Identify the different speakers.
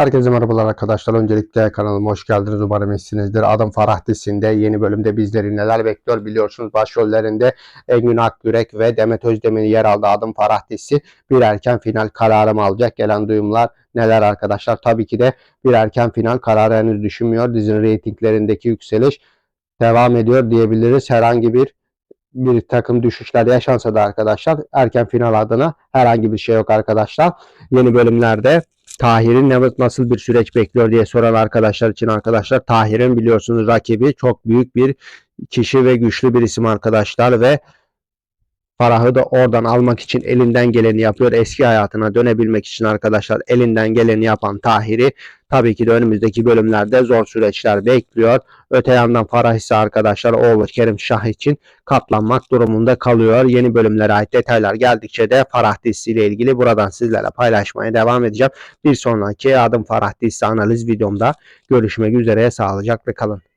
Speaker 1: Herkese merhabalar arkadaşlar. Öncelikle kanalıma hoş geldiniz. Umarım iyisinizdir. Adım Farah dizisinde yeni bölümde bizleri neler bekliyor biliyorsunuz. Başrollerinde Engin Akgürek ve Demet Özdemir'in yer aldığı Adım Farah dizisi bir erken final kararı mı alacak? Gelen duyumlar neler arkadaşlar? Tabii ki de bir erken final kararı henüz düşünmüyor. Dizinin reytinglerindeki yükseliş devam ediyor diyebiliriz. Herhangi bir bir takım düşüşler yaşansa da arkadaşlar erken final adına herhangi bir şey yok arkadaşlar. Yeni bölümlerde Tahir'in ne nasıl bir süreç bekliyor diye soran arkadaşlar için arkadaşlar Tahir'in biliyorsunuz rakibi çok büyük bir kişi ve güçlü bir isim arkadaşlar ve Farah'ı da oradan almak için elinden geleni yapıyor. Eski hayatına dönebilmek için arkadaşlar elinden geleni yapan Tahir'i tabii ki de önümüzdeki bölümlerde zor süreçler bekliyor. Öte yandan Farah ise arkadaşlar oğlu Kerim Şah için katlanmak durumunda kalıyor. Yeni bölümlere ait detaylar geldikçe de Farah dizisiyle ilgili buradan sizlerle paylaşmaya devam edeceğim. Bir sonraki Adım Farah dizisi analiz videomda görüşmek üzere. Sağlıcakla kalın.